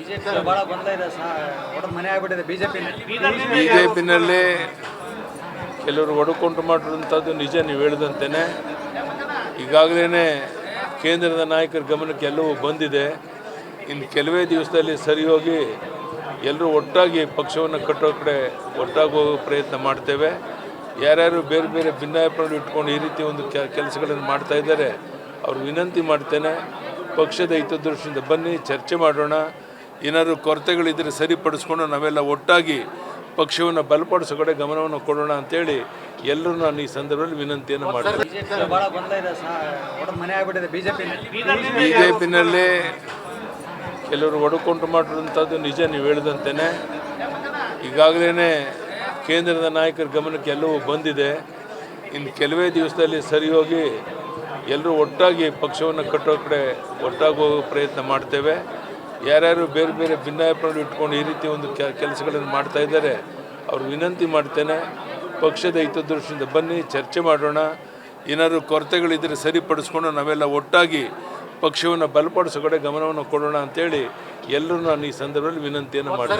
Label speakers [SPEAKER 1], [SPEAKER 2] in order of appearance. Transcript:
[SPEAKER 1] BJP ಬಹಳ ಗೊಂದಲ sir ಒಟ್ಟು ಮನೆ ಆಗ್ಬಿಟ್ಟಿದೆ ಬಿಜೆಪಿ
[SPEAKER 2] ಬಿ ಜೆ ಪಿನಲ್ಲಿ ಕೆಲವರು ಒಡಕೊಂಡು ಮಾಡಿರುವಂಥದ್ದು ನಿಜ ನೀವು ಹೇಳಿದಂತೆಯೇ ಈಗಾಗಲೇ ಕೇಂದ್ರದ ನಾಯಕರ ಗಮನಕ್ಕೆ ಎಲ್ಲವೂ ಬಂದಿದೆ. ಇನ್ನು ಕೆಲವೇ ದಿವಸದಲ್ಲಿ ಸರಿ ಹೋಗಿ ಎಲ್ಲರೂ ಒಟ್ಟಾಗಿ ಪಕ್ಷವನ್ನು ಕಟ್ಟೋ ಕಡೆ ಒಟ್ಟಾಗಿ ಹೋಗೋ ಪ್ರಯತ್ನ ಮಾಡ್ತೇವೆ. ಯಾರ್ಯಾರು ಬೇರೆ ಬೇರೆ ಭಿನ್ನಾಭಿಪ್ರಾಯ ಇಟ್ಕೊಂಡು ಈ ರೀತಿ ಒಂದು ಕೆಲಸಗಳನ್ನು ಮಾಡ್ತಾ ಇದ್ದಾರೆ ಅವ್ರು ವಿನಂತಿ ಮಾಡ್ತೇನೆ. ಪಕ್ಷದ ಹಿತದೃಷ್ಟಿಯಿಂದ ಬನ್ನಿ, ಚರ್ಚೆ ಮಾಡೋಣ. ಏನಾದರೂ ಕೊರತೆಗಳಿದ್ದರೆ ಸರಿಪಡಿಸ್ಕೊಂಡು ನಾವೆಲ್ಲ ಒಟ್ಟಾಗಿ ಪಕ್ಷವನ್ನು ಬಲಪಡಿಸೋ ಕಡೆ ಗಮನವನ್ನು ಕೊಡೋಣ ಅಂತೇಳಿ ಎಲ್ಲರೂ ನಾನು ಈ ಸಂದರ್ಭದಲ್ಲಿ ವಿನಂತಿಯನ್ನು ಮಾಡಿದ್ದೇನೆ
[SPEAKER 1] ಬಿಜೆಪಿ ಬಹಳ ಗೊಂದಲ ಸರ್ ಒಟ್ಟು ಮನೆ ಆಗ್ಬಿಟ್ಟಿದೆ ಬಿಜೆಪಿ
[SPEAKER 2] ಬಿ ಜೆ ಪಿನಲ್ಲಿ ಕೆಲವರು ಒಡಕೊಂಡು ಮಾಡಿರುವಂಥದ್ದು ನಿಜ ನೀವು ಹೇಳಿದಂತೆಯೇ ಈಗಾಗಲೇ ಕೇಂದ್ರದ ನಾಯಕರ ಗಮನಕ್ಕೆ ಎಲ್ಲವೂ ಬಂದಿದೆ. ಇನ್ನು ಕೆಲವೇ ದಿವಸದಲ್ಲಿ ಸರಿ ಹೋಗಿ ಎಲ್ಲರೂ ಒಟ್ಟಾಗಿ ಪಕ್ಷವನ್ನು ಕಟ್ಟೋ ಕಡೆ ಒಟ್ಟಾಗಿ ಹೋಗೋ ಪ್ರಯತ್ನ ಮಾಡ್ತೇವೆ. ಯಾರ್ಯಾರು ಬೇರೆ ಬೇರೆ ಭಿನ್ನಾಭಿಪ್ರಾಯ ಇಟ್ಕೊಂಡು ಈ ರೀತಿ ಒಂದು ಕೆಲಸಗಳನ್ನು ಮಾಡ್ತಾ ಇದ್ದಾರೆ, ಅವ್ರು ವಿನಂತಿ ಮಾಡ್ತೇನೆ, ಪಕ್ಷದ ಹಿತದೃಷ್ಟಿಯಿಂದ ಬನ್ನಿ, ಚರ್ಚೆ ಮಾಡೋಣ, ಏನಾದರೂ ಕೊರತೆಗಳಿದ್ದರೆ ಸರಿಪಡಿಸ್ಕೊಂಡು ನಾವೆಲ್ಲ ಒಟ್ಟಾಗಿ ಪಕ್ಷವನ್ನು ಬಲಪಡಿಸೋ ಕಡೆ ಗಮನವನ್ನು ಕೊಡೋಣ ಅಂತೇಳಿ ಎಲ್ಲರೂ ನಾನು ಈ ಸಂದರ್ಭದಲ್ಲಿ ವಿನಂತಿಯನ್ನು ಮಾಡ್ತೇನೆ.